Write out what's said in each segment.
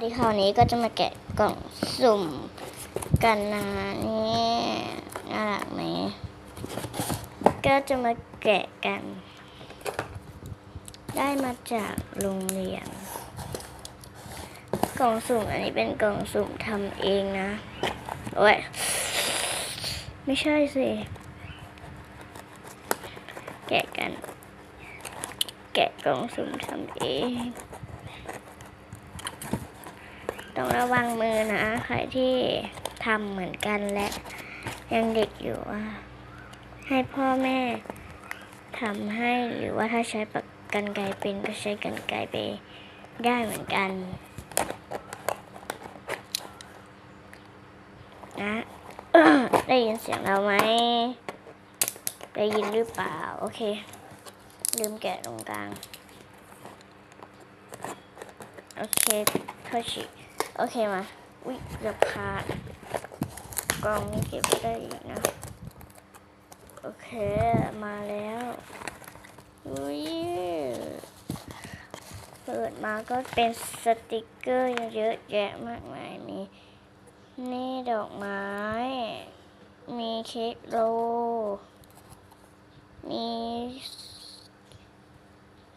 วัสดีค่ะวันนี้ก็จะมาแกะกล่องสุ่มกันนะนี่น่ารักไหมก็จะมาแกะกัน ได้มาจากโรงเรียน กล่องสุ่มอันนี้เป็นกล่องสุ่มทำเองนะโอ้ยไม่ใช่สิ แกะกัน แกะกล่องสุ่มทำเอง ต้องระวังมือนะใครที่ทำเหมือนกันและยังเด็กอยู่ให้พ่อแม่ทำให้หรือว่าถ้าใช้ปากกันไกเป็นก็ใช้กันไกไปได้เหมือนกันนะได้ยินเสียงเราไหมได้ยินหรือเปล่า โอเค ลืมแกะตรงกลาง โอเคเทอชิ โอเคมาอุ้ยเกือบขาดกล่องนี้เก็บไว้ได้อีกนะ โอเค มาแล้วอุ้ยเปิดมาก็เป็นสติกเกอร์เยอะแยะมากมายมีนี่ดอกไม้ มีเค้กโล มี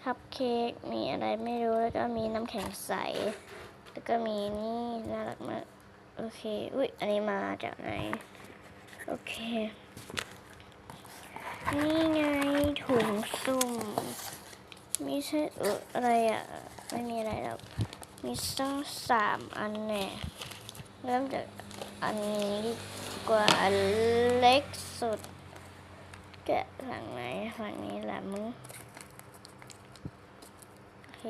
คัพเค้ก มีอะไรไม่รู้ แล้วก็มีน้ำแข็งใส แล้วก็มีนี่น่ารักมาก โอเค อุ้ยอันนี้มาจากไหน โอเค นี่ไงถุงสุ่ม มีใช่เอออะไรอะ ไม่มีอะไรหรอก มีต้องสามอันแน่ เริ่มจากอันนี้ดีกว่าอันเล็กสุดแกะฝั่งไหนฝั่งนี้แหละมึง โอเค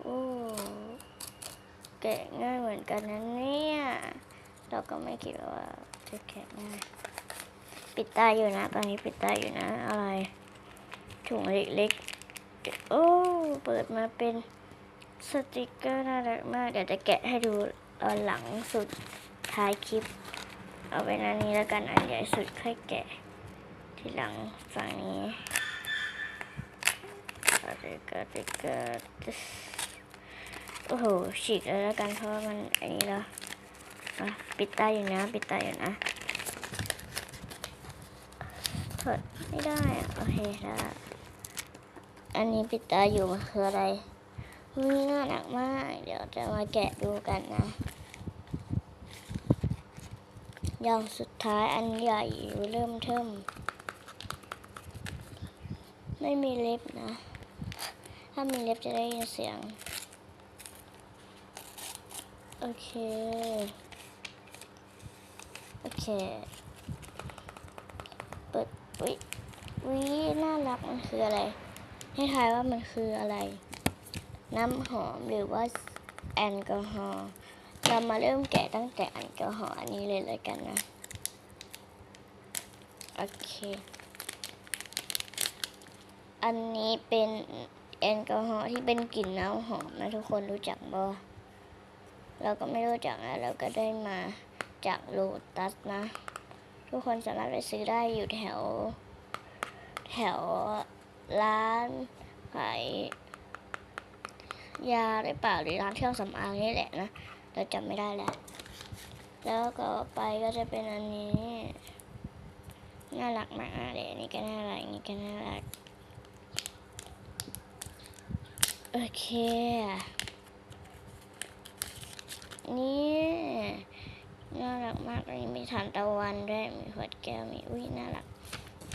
โอ้แกะง่ายเหมือนกันนะเนี่ย เราก็ไม่คิดว่าจะแกะง่าย ปิดตาอยู่นะ ตอนนี้ปิดตาอยู่นะ อะไร ถุงเล็กๆ โอ้ เปิดมาเป็นสติกเกอร์น่ารักมาก เดี๋ยวจะแกะให้ดูตอนหลังสุดท้ายคลิป เอาเป็นอันนี้แล้วกัน อันใหญ่สุดค่อยแกะ ทีหลังฝั่งนี้สติกเกอร์สติกเกอร์ โอ้โหฉีกเลยแล้วกันเพราะว่ามันอันนี้แล้วปิดตาอยู่นะ ปิดตาอยู่นะถอดไม่ได้อะโอเคแล้วอันนี้ปิดตาอยู่มันคืออะไรอุ้ยน่ารักมาก เดี๋ยวจะมาแกะดูกันนะอย่างสุดท้ายอันใหญ่อยู่เริ่มเทิมไม่มีเล็บนะ ถ้ามีเล็บจะได้ยินเสียง โอเค โอเค เปิดวิวิน่ารักมันคืออะไร ให้ทายว่ามันคืออะไร น้ำหอมหรือว่าแอลกอฮอล์เรามาเริ่มแกะตั้งแต่แอลกอฮอล์อันนี้เลยเลยกันนะ โอเค อันนี้เป็นแอลกอฮอล์ที่เป็นกลิ่นน้ำหอมนะทุกคนรู้จักบ่ เราก็ไม่รู้จักนะ เราก็ได้มาจากโลตัสนะ ทุกคนสามารถไปซื้อได้อยู่แถว แถวร้านขายยาหรือเปล่าหรือร้านเครื่องสำอางนี่แหละนะ เราจำไม่ได้แล้ว แล้วก็ไปก็จะเป็นอันนี้ น่ารักมากเลยนนี้ก็น่ารักนนี้ก็น่ารัก โอเค นี่น่ารักมากเลยมีฐานตะวันด้วย มีขวดแก้ว มีอุ้ยน่ารัก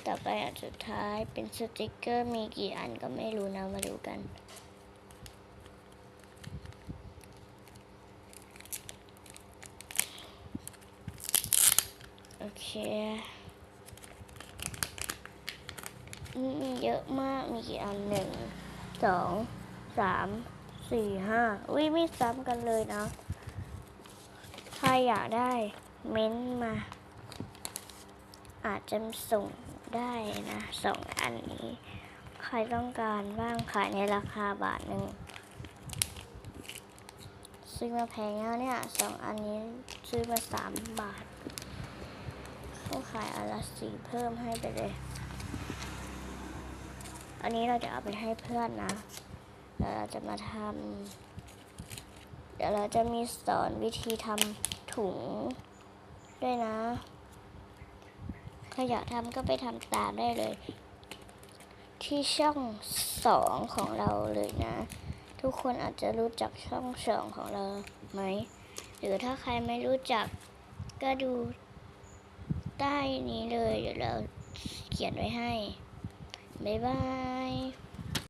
ต่อไปอันสุดท้ายเป็นสติกเกอร์มีกี่อันก็ไม่รู้นะ มาดูกันโอเคมีเยอะมาก มีกี่อันหนึ่ง สอง สาม สี่ ห้าอุ้ยไม่ซ้ำกันเลยนะ ใครอยากได้เม้นต์มา อาจจะส่งได้นะสองอันนี้ ใครต้องการบ้างขายในราคาบาทหนึ่งซื้อมาแพงแล้วเนี่ยสองอันนี้ซื้อมาสามบาทเขาขายอันละสี่เพิ่มให้ไปเลย อันนี้เราจะเอาไปให้เพื่อนนะแล้วเราจะมาทำ เดี๋ยวเราจะมีสอนวิธีทำถุงด้วยนะ ใครอยากทำก็ไปทำตามได้เลย ที่ช่องสองของเราเลยนะ ทุกคนอาจจะรู้จักช่องสองของเราไหม หรือถ้าใครไม่รู้จักก็ดูใต้นี้เลย เดี๋ยวเราเขียนไว้ให้ บ๊ายบาย